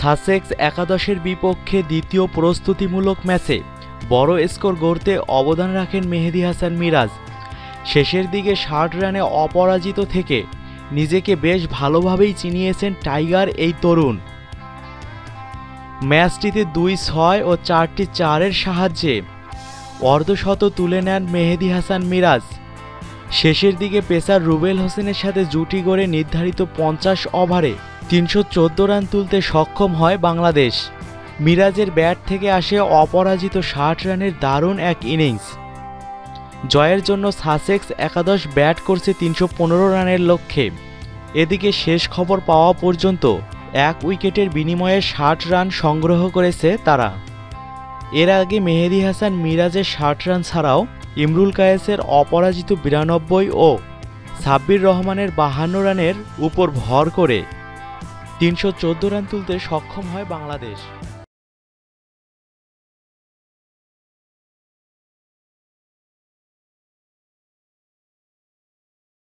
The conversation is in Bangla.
সাসেক্স একাদশের বিপক্ষে দ্বিতীয় প্রস্তুতিমূলক ম্যাচে বড় স্কোর গড়তে অবদান রাখেন মেহেদি হাসান মিরাজ। শেষের দিকে ষাট রানে অপরাজিত থেকে নিজেকে বেশ ভালোভাবেই চিনিয়েছেন টাইগার এই তরুণ। ম্যাচটিতে দুই ছয় ও চারটি চারের সাহায্যে অর্ধশত তুলে নেন মেহেদি হাসান মিরাজ। শেষের দিকে পেসার রুবেল হোসেনের সাথে জুটি গড়ে নির্ধারিত পঞ্চাশ ওভারে তিনশো চোদ্দ রান তুলতে সক্ষম হয় বাংলাদেশ। মিরাজের ব্যাট থেকে আসে অপরাজিত ষাট রানের দারুণ এক ইনিংস। জয়ের জন্য সাসেক্স একাদশ ব্যাট করছে তিনশো পনেরো রানের লক্ষ্যে। এদিকে শেষ খবর পাওয়া পর্যন্ত এক উইকেটের বিনিময়ে ষাট রান সংগ্রহ করেছে তারা। এর আগে মেহেদি হাসান মিরাজের ষাট রান ছাড়াও ইমরুল কায়েসের অপরাজিত বিরানব্বই ও সাব্বির রহমানের বাহান্ন রানের উপর ভর করে তিনশো চোদ্দ রান তুলতে সক্ষম হয় বাংলাদেশ।